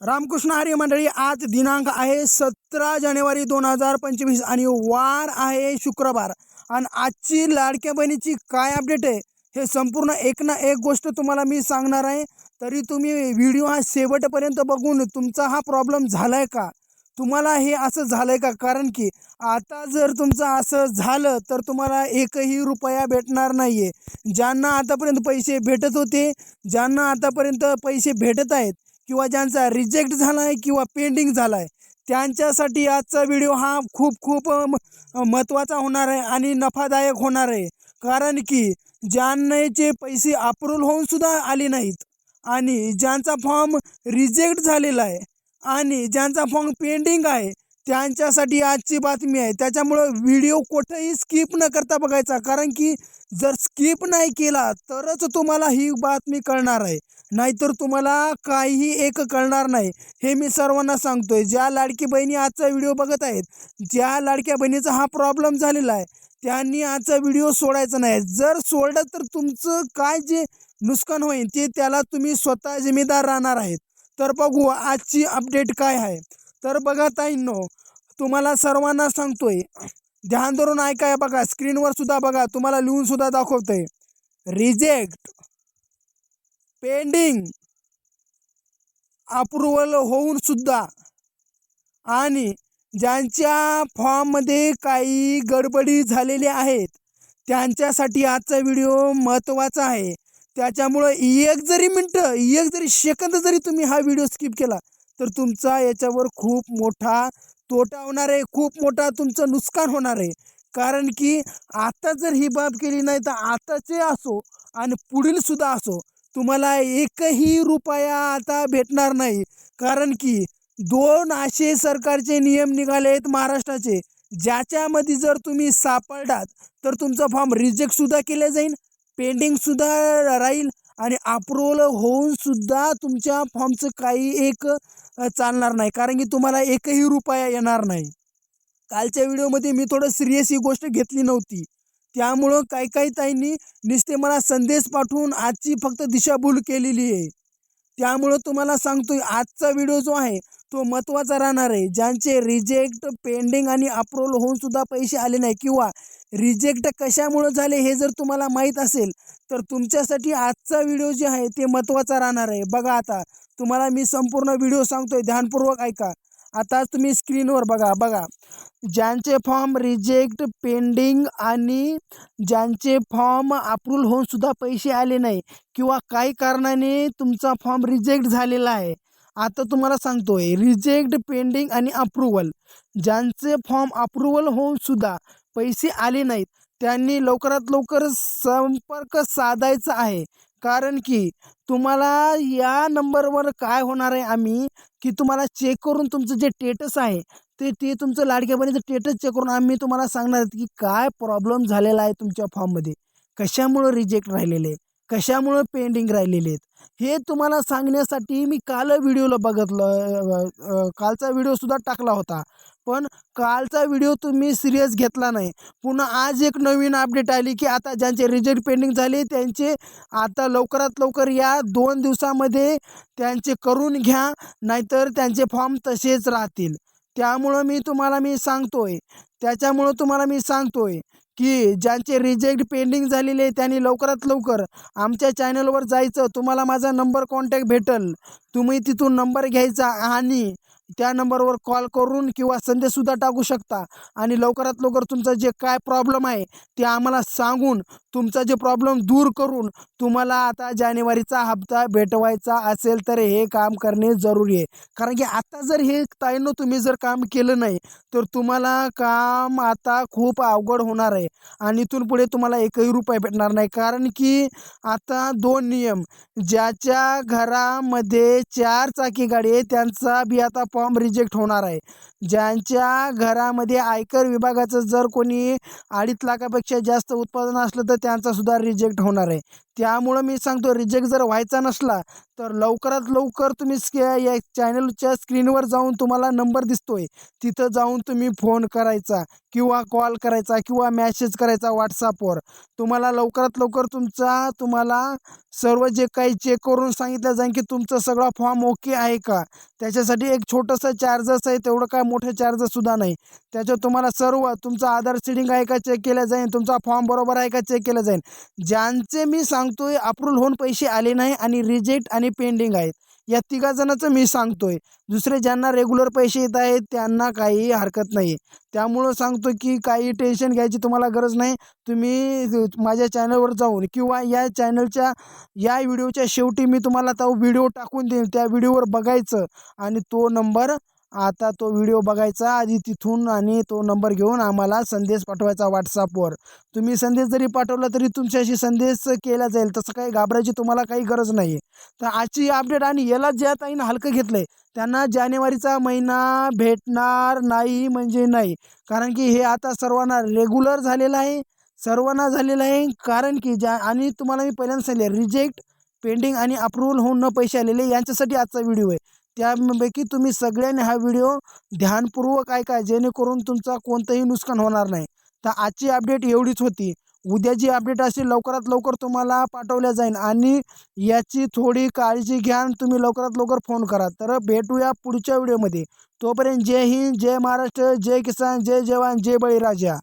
रामकृष्ण आर्य मंडळी आज दिनांक आहे सतरा जानेवारी दोन हजार पंचवीस आणि वार आहे शुक्रवार. आणि आजची लाडक्या बहिणीची काय अपडेट आहे हे संपूर्ण एक ना एक गोष्ट तुम्हाला मी सांगणार आहे. तरी तुम्ही व्हिडिओ हा शेवटपर्यंत बघून तुमचा हा प्रॉब्लेम झाला आहे का? तुम्हाला हे असं झालं आहे का? कारण की आता जर तुमचं असं झालं तर तुम्हाला एकही रुपया भेटणार नाही आहे ज्यांना आतापर्यंत पैसे भेटत होते ज्यांना आतापर्यंत पैसे भेटत आहेत किंवा ज्यांचा रिजेक्ट झाला आहे किंवा पेंडिंग झाला आहे त्यांच्यासाठी आजचा व्हिडिओ हा खूप खूप म- महत्त्वाचा होणार आहे आणि नफादायक होणार आहे. कारण की ज्यांचे पैसे अप्रूव्ह होऊन सुद्धा आले नाहीत आणि ज्यांचा फॉर्म रिजेक्ट झालेला आहे आणि ज्यांचा फॉर्म पेंडिंग आहे त्यांच्यासाठी आजची बातमी आहे. त्याच्यामुळं व्हिडिओ कुठंही स्किप न करता बघायचा. कारण की जर स्किप नाही केला तरच तुम्हाला ही बातमी कळणार आहे. नाहीतर तुम्हाला काहीही एक कळणार नाही. हे मी सर्वांना सांगतोय. ज्या लाडकी बहिणी आजचा व्हिडिओ बघत आहेत ज्या लाडक्या बहिणीचा हा प्रॉब्लेम झालेला आहे त्यांनी आजचा व्हिडिओ सोडायचा नाही. जर सोडलं तर तुमचं काय जे नुकसान होईल ते त्याला तुम्ही स्वतः जिम्मेदार राहणार आहेत. तर बघू आजची अपडेट काय आहे. तर बघा ताईंनो तुम्हाला सर्वांना सांगतोय ध्यान धरून ऐकाय बघा. स्क्रीनवर सुद्धा बघा. तुम्हाला लिहून सुद्धा दाखवतंय. रिजेक्ट पेंडिंग अप्रुव्हल होऊन सुद्धा आणि ज्यांच्या फॉर्ममध्ये काही गडबडी झालेल्या आहेत त्यांच्यासाठी आजचा व्हिडिओ महत्त्वाचा आहे. त्याच्यामुळं एक जरी मिनटं एक जरी सेकंद जरी तुम्ही हा व्हिडिओ स्किप केला तर तुमचा याच्यावर खूप मोठा तोटा होणार आहे खूप मोठा तुमचं नुकसान होणार आहे. कारण की आता जर ही बाब केली नाही तर आताचे असो आणि पुढील सुद्धा असो तुम्हाला एकही रुपया आता भेटणार नाही. कारण की दोन असे सरकारचे नियम निघाले आहेत महाराष्ट्राचे ज्याच्यामध्ये जर तुम्ही सापडलात तर तुमचा फॉर्म रिजेक्टसुद्धा केला जाईल पेंडिंगसुद्धा राहील आणि अप्रुव्हल होऊन सुद्धा तुमच्या फॉर्मचं काही एक चालणार नाही. कारण की तुम्हाला एकही रुपया येणार नाही. कालच्या व्हिडिओमध्ये मी थोडं सिरियस ही गोष्ट घेतली नव्हती. त्यामुळं काही काही ताईंनी नुसते मला संदेश पाठवून आजची फक्त दिशाभूल केलेली आहे. त्यामुळं तुम्हाला सांगतोय आजचा व्हिडिओ जो आहे तो महत्त्वाचा राहणार आहे. ज्यांचे रिजेक्ट पेंडिंग आणि अप्रुव्हल होऊन सुद्धा पैसे आले नाही किंवा रिजेक्ट कशामुळं झाले हे जर तुम्हाला माहीत असेल तर तुमच्यासाठी आजचा व्हिडिओ जे आहे ते महत्त्वाचा राहणार आहे. बघा आता तुम्हाला मी संपूर्ण व्हिडिओ सांगतोय ध्यानपूर्वक ऐका. आता तुम्ही स्क्रीनवर बघा बघा. ज्यांचे फॉर्म रिजेक्ट पेंडिंग आणि ज्यांचे फॉर्म अप्रूव्ह होऊन सुद्धा पैसे आले नाही किंवा काही कारणाने तुमचा फॉर्म रिजेक्ट झालेला आहे. आता तुम्हाला सांगतोय रिजेक्ट पेंडिंग आणि अप्रुव्हल ज्यांचे फॉर्म अप्रुव्हल होऊन सुद्धा पैसे आले नाहीत त्यांनी लवकरात लवकर संपर्क साधायचा आहे. कारण की तुम्हाला या नंबरवर काय होणार आहे आम्ही की तुम्हाला चेक करून तुमचं जे टेटस आहे ते ते तुमचं लाडक्या बहिणीचं टेटस चेक करून आम्ही तुम्हाला सांगणार आहेत की काय प्रॉब्लेम झालेला आहे तुमच्या फॉर्ममध्ये कशामुळं रिजेक्ट राहिलेले? कशामुळं पेंडिंग राहिलेले आहेत? हे तुम्हाला सांगण्यासाठी मी काल व्हिडिओला बघितलं कालचा व्हिडिओसुद्धा टाकला होता. पण कालचा व्हिडिओ तुम्ही सिरियस घेतला नाही. पुन्हा आज एक नवीन अपडेट आली की आता ज्यांचे रिजेक्ट पेंडिंग झाले त्यांचे आता लवकरात लवकर या दोन दिवसामध्ये त्यांचे करून घ्या नाहीतर त्यांचे फॉर्म तसेच राहतील. त्यामुळं मी तुम्हाला मी सांगतोय. त्याच्यामुळं तुम्हाला मी सांगतोय की ज्यांचे रिजेक्ट पेंडिंग झालेले आहे त्यांनी लवकरात लवकर आमच्या चॅनलवर जायचं. तुम्हाला माझा नंबर कॉन्टॅक्ट भेटेल. तुम्ही तिथून नंबर घ्यायचा आणि त्या नंबरवर कॉल करून किंवा संदेशसुद्धा टाकू शकता. आणि लवकरात लवकर तुमचं जे काय प्रॉब्लेम आहे ते आम्हाला सांगून तुमचा जे प्रॉब्लेम दूर करून तुम्हाला आता जानेवारीचा हप्ता भेटवायचा असेल तर हे काम करणे जरुरी आहे. कारण की आता जर हे ताईनं तुम्ही जर काम केलं नाही तर तुम्हाला काम आता खूप अवघड होणार आहे. आणि इथून पुढे तुम्हाला एकही रुपये भेटणार नाही. कारण की आता दोन नियम. ज्याच्या घरामध्ये चार चाकी गाडी आहे त्यांचा बी आता फॉर्म रिजेक्ट होणार आहे. ज्यांच्या घरामध्ये आयकर विभागाचं जर कोणी अडीच लाखापेक्षा जास्त उत्पादन असलं तर त्यांचा सुद्धा रिजेक्ट होणार आहे. त्यामुळं मी सांगतो रिजेक्ट जर व्हायचा नसला तर लवकरात लवकर तुम्ही स्क या चॅनलच्या स्क्रीनवर जाऊन तुम्हाला नंबर दिसतोय. तिथं जाऊन तुम्ही फोन करायचा किंवा कॉल करायचा किंवा मॅसेज करायचा व्हॉट्सअपवर तुम्हाला लवकरात लवकर तुमचा तुम्हाला सर्व जे काही चेक करून सांगितलं जाईल की तुमचं सगळा फॉर्म ओके आहे का? त्याच्यासाठी एक छोटंसं चार्जेस आहे तेवढं काय मोठं चार्जेससुद्धा नाही. त्याच्यात तुम्हाला सर्व तुमचं आधार सिडिंग आहे का चेक केलं जाईल तुमचा फॉर्म बरोबर आहे का चेक केलं जाईल. ज्यांचे मी सांगतोय अप्रूव्हल होऊन पैसे आले नाही आणि रिजेक्ट आणि पेंडिंग आहेत. या तिघा जणांचं मी सांगतोय. दुसरे ज्यांना रेग्युलर पैसे येत आहेत त्यांना काही हरकत नाही त्यामुळं सांगतो की काही टेन्शन घ्यायची तुम्हाला गरज नाही. तुम्ही माझ्या चॅनलवर जाऊन किंवा या चॅनलच्या या व्हिडिओच्या शेवटी मी तुम्हाला तो व्हिडिओ टाकून देईन. त्या व्हिडिओवर बघायचं आणि तो नंबर आता तो व्हिडिओ बघायचा आधी तिथून आणि तो नंबर घेऊन आम्हाला संदेश पाठवायचा व्हॉट्सअपवर तुम्ही संदेश जरी पाठवला तरी तुमच्याशी संदेश केला जाईल तसं काही घाबरायची तुम्हाला काही गरज नाही. तर आजची अपडेट आणि याला ज्या ताईनं हलकं घेतलं आहे त्यांना जानेवारीचा महिना भेटणार नाही म्हणजे नाही. कारण की हे आता सर्वांना रेग्युलर झालेलं आहे सर्वांना झालेलं आहे. कारण की ज्या आणि तुम्हाला मी पहिल्यांदा सांगितले रिजेक्ट पेंडिंग आणि अप्रूव्हल होऊन न पैसे आलेले यांच्यासाठी आजचा व्हिडिओ आहे. त्यापैकी तुम्ही सगळ्यांनी हा व्हिडिओ ध्यानपूर्वक ऐका जेणेकरून तुमचा कोणतंही नुकसान होणार नाही. तर आजची अपडेट एवढीच होती. उद्या जी अपडेट असेल लवकरात लवकर तुम्हाला पाठवल्या जाईल आणि याची थोडी काळजी घ्या तुम्ही लवकरात लवकर फोन करा. तर भेटूया पुढच्या व्हिडिओमध्ये. तोपर्यंत जय हिंद जय महाराष्ट्र जय किसान जय जवान जय बळीराजा.